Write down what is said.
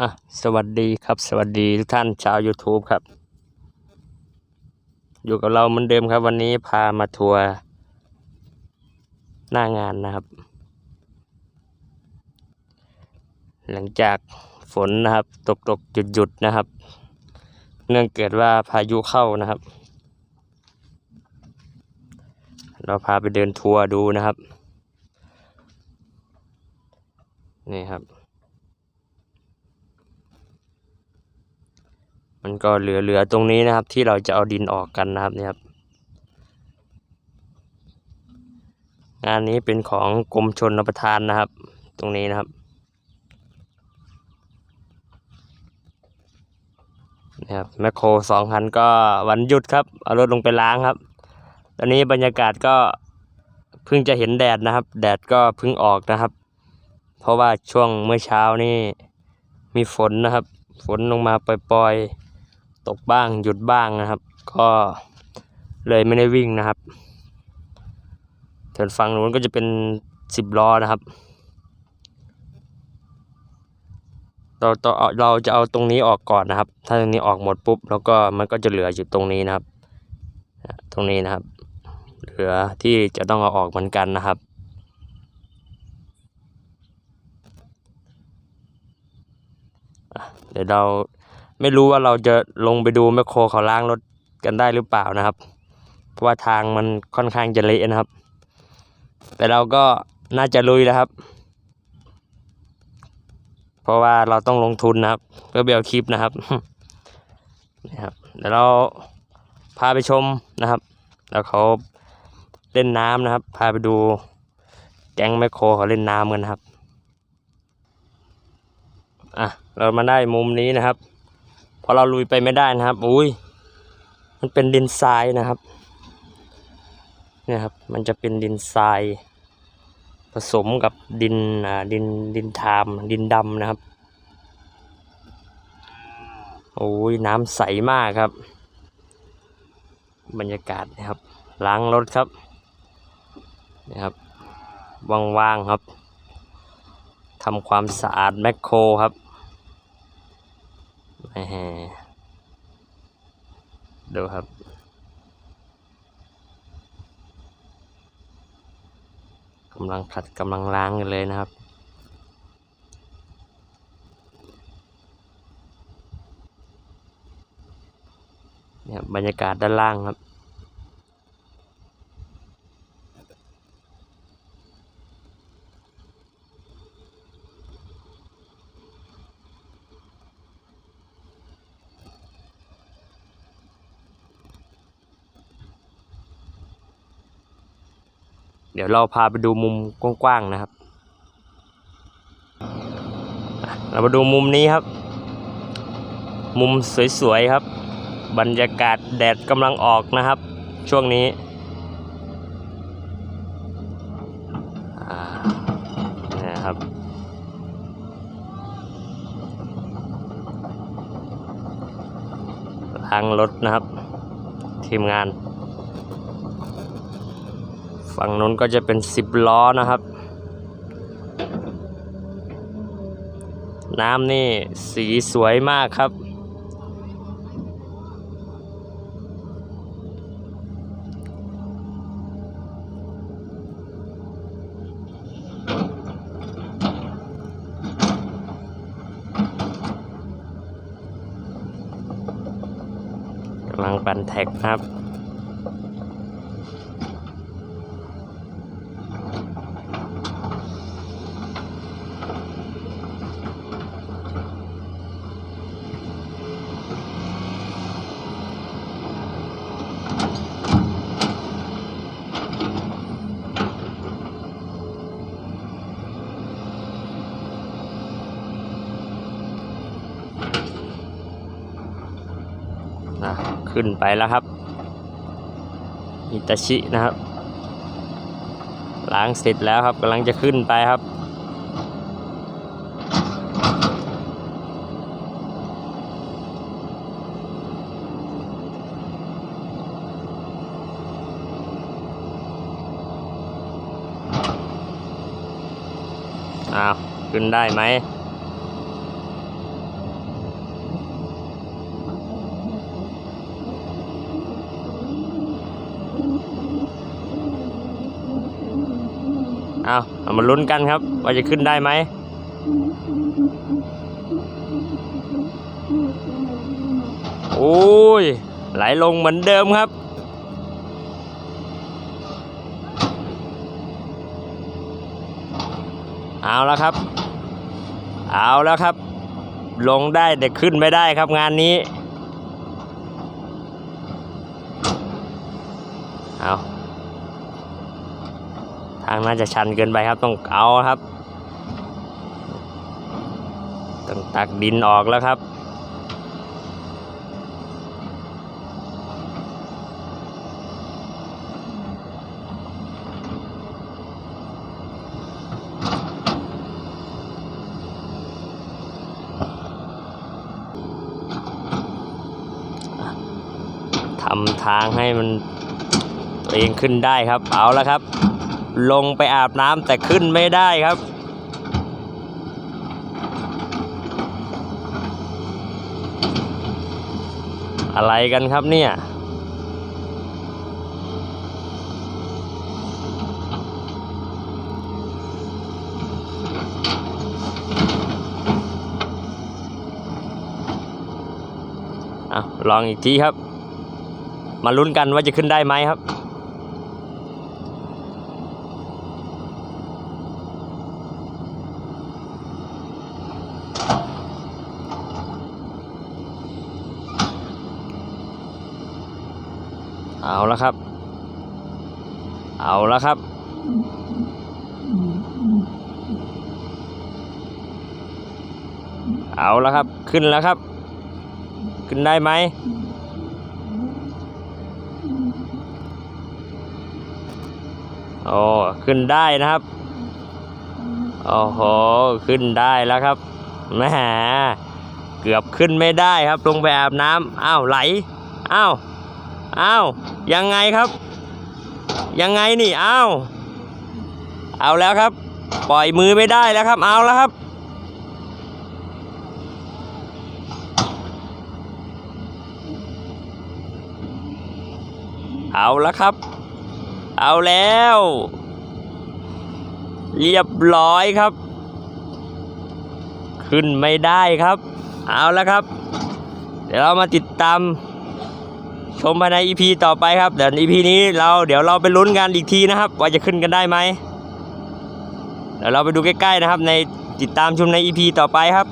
อะสวัสดีครับ สวัสดีทุกท่านชาว YouTube ครับ อยู่กับเราเหมือนเดิมครับ วันนี้พามาทัวร์หน้างานนะครับ หลังจากฝนนะครับ ตกตกหยุดหยุดนะครับ เนื่องเกิดว่าพายุเข้านะครับ เราพาไปเดินทัวร์ดูนะครับ นี่ครับ มันก็เหลือๆตรงนี้นะครับ ที่เราจะเอาดินออกกันนะครับเนี่ยครับงานนี้เป็นของกรมชนรประทานนะครับ ตรงนี้นะครับนะครับแมคโครสองคันก็วันหยุดครับเอารถลงไปล้างครับ ตอนนี้บรรยากาศก็เพิ่งจะเห็นแดดนะครับ แดดก็เพิ่งออกนะครับ เพราะว่าช่วงเมื่อเช้านี่มีฝนนะครับ ฝนลงมาปล่อยๆ ตกบ้างหยุดบ้างนะครับ ก็เลยไม่ได้วิ่งนะครับส่วนฝั่งนู้นก็จะเป็นสิบล้อนะครับ เราต่อเราจะเอาตรงนี้ออกก่อนนะครับ ถ้าตรงนี้ออกหมดปุ๊บ แล้วก็มันก็จะเหลืออยู่ตรงนี้นะครับ ตรงนี้นะครับ เหลือที่จะต้องเอาออกเหมือนกันนะครับเดี๋ยวเรา ไม่รู้ว่าเราจะลงไปดูแมคโครเขาล้างรถกันได้หรือเปล่านะครับ เพราะว่าทางมันค่อนข้างจะเละนะครับ แต่เราก็น่าจะลุยแล้วครับ เพราะว่าเราต้องลงทุนนะครับ เพื่อเบลคลิปนะครับนี่ครับเดี๋ยวเราพาไปชมนะครับ แล้วเขาเล่นน้ำนะครับ พาไปดูแก๊งแมคโครเขาเล่นน้ำกันนะครับ อะ เรามาได้มุมนี้นะครับ พอเราลุยไปไม่ได้นะครับ อุ้ย มันเป็นดินทรายนะครับ เนี่ยครับ มันจะเป็นดินทราย ผสมกับดินอ่าดินดินทาม ดินดำนะครับ โอ้ย น้ำใสมากครับ บรรยากาศนะครับ ล้างรถครับนะครับว่างๆครับทำความสะอาดแมคโครครับ ดูครับ กำลังขัดกำลังล้างกันเลยนะครับ เนี่ยบรรยากาศด้านล่างครับ เดี๋ยวเราพาไปดูมุมกว้างๆนะครับ เรามาดูมุมนี้ครับ มุมสวยๆครับ บรรยากาศแดดกำลังออกนะครับ ช่วงนี้นี่ครับล้างรถนะครับ ทีมงาน ฝั่งนู้นก็จะเป็นสิบล้อนะครับ น้ำนี่สีสวยมากครับ กำลังปั่นแท็กครับ นะขึ้นไปแล้วครับอิตาชินะครับล้างเสร็จแล้วครับกำลังจะขึ้นไปครับอ้าวขึ้นได้ไหม เอามาลุ้นกันครับ ว่าจะขึ้นได้ไหมโอ้ย ไหลลงเหมือนเดิมครับ เอาแล้วครับ เอาแล้วครับ ลงได้แต่ขึ้นไม่ได้ครับงานนี้ เอาางน่าจะชันเกินไปครับต้องเอาครับต้องตักดินออกแล้วครับทำทางให้มันตัวเองขึ้นได้ครับ เอาแล้วครับ ลงไปอาบน้ำแต่ขึ้นไม่ได้ครับ อะไรกันครับเนี่ยเอาลองอีกทีครับ มาลุ้นกันว่าจะขึ้นได้ไหมครับ เอาล้วครับ เอาล้วครับ เอาล้วครับ ขึ้นแล้วครับ ขึ้นได้ไหม โอ้ ขึ้นได้นะครับ โอ้โห ขึ้นได้แล้วครับแหมเกือบขึ้นไม่ได้ครับ ลงไปอาบน้ำอ้าวไหล อ้าว อ้าวยังไงครับ ยังไงนี่อ้าวเอาแล้วครับ ปล่อยมือไม่ได้แล้วครับ เอาแล้วครับ เอาแล้วครับ เอาแล้ว เรียบร้อยครับ ขึ้นไม่ได้ครับ เอาแล้วครับ เดี๋ยวเรามาติดตาม ชมภายใน EP ต่อไปครับเดี๋ยว EP นี้เราเดี๋ยวเราไปลุ้นกันอีกทีนะครับ ว่าจะขึ้นกันได้ไหมเดี๋ยวเราไปดูใกล้ๆนะครับ ในติดตามชมใน EP ต่อไปครับ